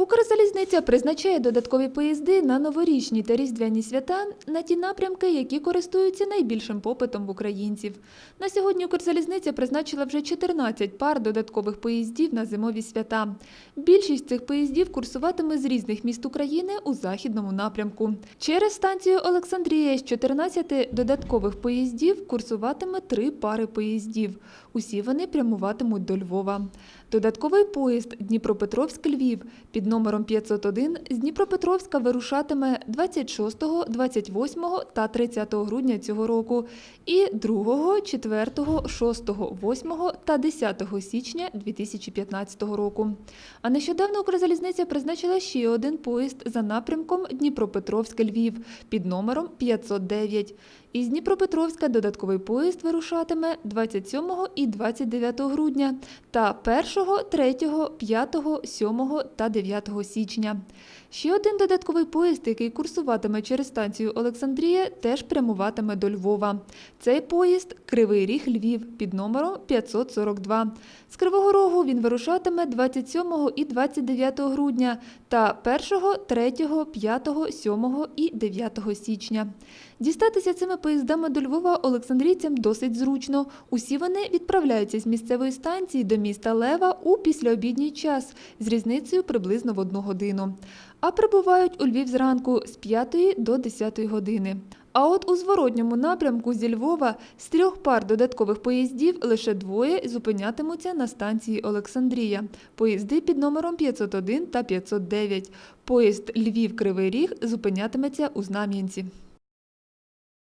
Укрзалізниця призначає додаткові поїзди на новорічні та різдвяні свята на ті напрямки, які користуються найбільшим попитом в українців. На сьогодні Укрзалізниця призначила вже 14 пар додаткових поїздів на зимові свята. Більшість цих поїздів курсуватиме з різних міст України у західному напрямку. Через станцію Олександрія з 14 додаткових поїздів курсуватиме три пари поїздів. Усі вони прямуватимуть до Львова. Додатковий поїзд Дніпропетровськ-Львів під номером 501 з Дніпропетровська вирушатиме 26, 28 та 30 грудня цього року і 2, 4, 6, 8 та 10 січня 2015 року. А нещодавно Укрзалізниця призначила ще один поїзд за напрямком Дніпропетровськ-Львів під номером 509. Із Дніпропетровська додатковий поїзд вирушатиме 27 і 29 грудня та 1, 3, 5, 7 та 9 січня. Ще один додатковий поїзд, який курсуватиме через станцію Олександрія, теж прямуватиме до Львова. Цей поїзд Кривий Ріг Львів під номером 542. З Кривого Рогу він вирушатиме 27 і 29 грудня та 1, 3, 5, 7 і 9 січня. Дістатися цими поїздами до Львова олександрійцям досить зручно. Усі вони відправляються з місцевої станції до міста Лева у післяобідній час з різницею приблизно в одну годину. А прибувають у Львів зранку з 5 до 10 години. А от у зворотньому напрямку зі Львова з трьох пар додаткових поїздів лише двоє зупинятимуться на станції Олександрія. Поїзди під номером 501 та 509. Поїзд Львів-Кривий Ріг зупинятиметься у Знам'янці.